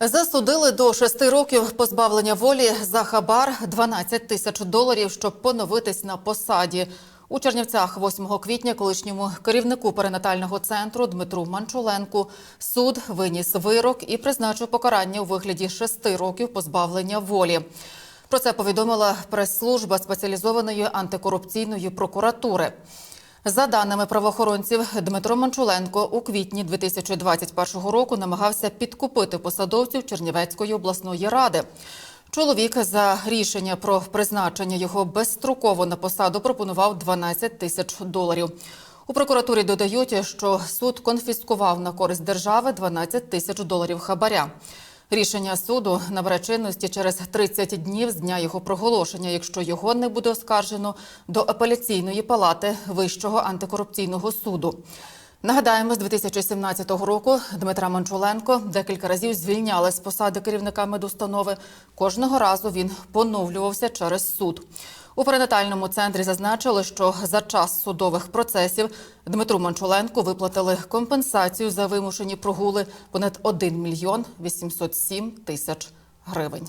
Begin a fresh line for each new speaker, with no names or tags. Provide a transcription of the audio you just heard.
Засудили до шести років позбавлення волі за хабар 12 тисяч доларів, щоб поновитись на посаді. У Чернівцях 8 квітня колишньому керівнику перинатального центру Дмитру Манчуленку суд виніс вирок і призначив покарання у вигляді шести років позбавлення волі. Про це повідомила прес-служба спеціалізованої антикорупційної прокуратури. За даними правоохоронців, Дмитро Манчуленко у квітні 2021 року намагався підкупити посадовців Чернівецької обласної ради. Чоловік за рішення про призначення його безстроково на посаду пропонував 12 тисяч доларів. У прокуратурі додають, що суд конфіскував на користь держави 12 тисяч доларів хабаря. Рішення суду набере чинності через 30 днів з дня його проголошення, якщо його не буде оскаржено до апеляційної палати Вищого антикорупційного суду. Нагадаємо, з 2017 року Дмитра Манчуленко декілька разів звільняли з посади керівника медустанови. Кожного разу він поновлювався через суд. У перинатальному центрі зазначили, що за час судових процесів Дмитру Манчуленку виплатили компенсацію за вимушені прогули понад 1 мільйон 807 тисяч гривень.